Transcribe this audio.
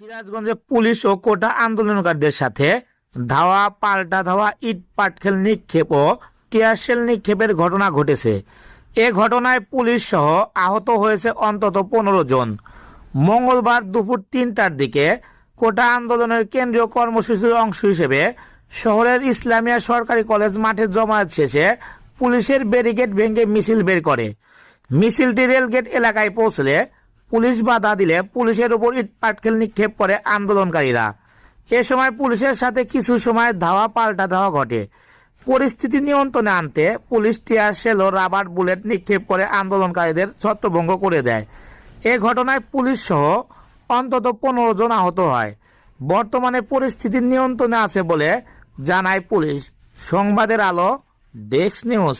সিরাজগঞ্জে পুলিশ ও কোটা আন্দোলনকারীদের সাথে ধাওয়া, পাল্টা ধাওয়া, ইট, পাটখেল নিক্ষেপ ও টিয়ারশেল নিক্ষেপের ঘটনা ঘটেছে। এ ঘটনায় পুলিশ সহ আহত হয়েছে অন্তত পনেরো জন। মঙ্গলবার দুপুর তিনটার দিকে কোটা আন্দোলনের কেন্দ্রীয় কর্মসূচির অংশ হিসেবে শহরের ইসলামিয়া সরকারি কলেজ মাঠে জমায়েত শেষে পুলিশের ব্যারিকেড ভেঙে মিছিল বের করে। মিছিলটি রেলগেট এলাকায় পৌঁছলে পুলিশ বাধা দিলে পুলিশের উপর ইট পাটকেল নিক্ষেপ করে আন্দোলনকারীরা। এ সময় পুলিশের সাথে কিছু সময় ধাওয়া পাল্টা ধাওয়া ঘটে। পরিস্থিতি নিয়ন্ত্রণে আনতে পুলিশ টিয়ার ও রাবার বুলেট নিক্ষেপ করে আন্দোলনকারীদের ছত্রভঙ্গ করে দেয়। এ ঘটনায় পুলিশ সহ অন্তত পনেরো জন আহত হয়। বর্তমানে পরিস্থিতি নিয়ন্ত্রণে আছে বলে জানায় পুলিশ। সংবাদের আলো ডেস্ক নিউজ।